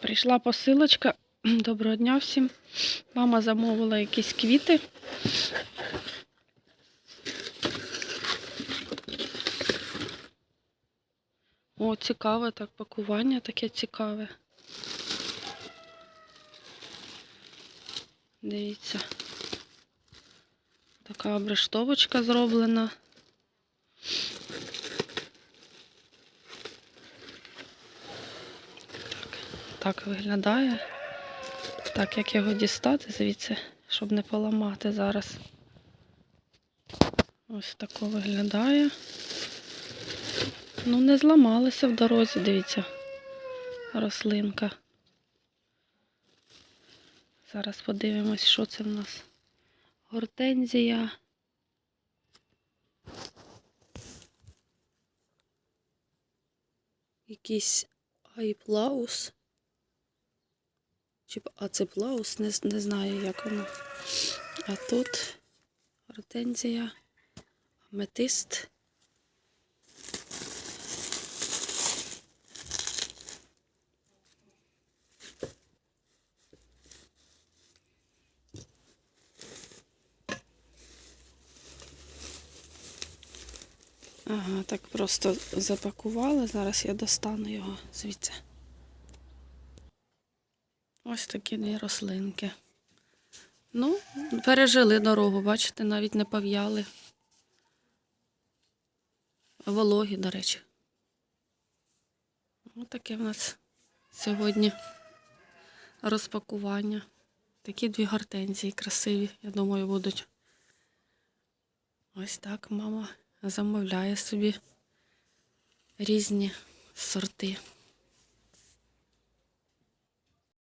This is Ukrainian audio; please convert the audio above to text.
Прийшла посилочка. Доброго дня всім. Мама замовила якісь квіти. О, цікаве так пакування таке цікаве. Дивіться. Така обрештовочка зроблена. Так, виглядає. Так, як його дістати звідси, щоб не поламати зараз. Ось тако виглядає. Ну, не зламалася в дорозі, дивіться, рослинка. Зараз подивимось, що це в нас. Гортензія. Якийсь айплаус. Чи, а це плаус, не, не знаю, як воно. А тут гортензія, аметист. Ага, так просто запакували. Зараз я достану його звідси. Ось такі дві рослинки. Ну, пережили дорогу, бачите, навіть не пов'яли. Вологі, до речі. Ось таке в нас сьогодні розпакування. Такі дві гортензії красиві, я думаю, будуть. Ось так мама замовляє собі різні сорти.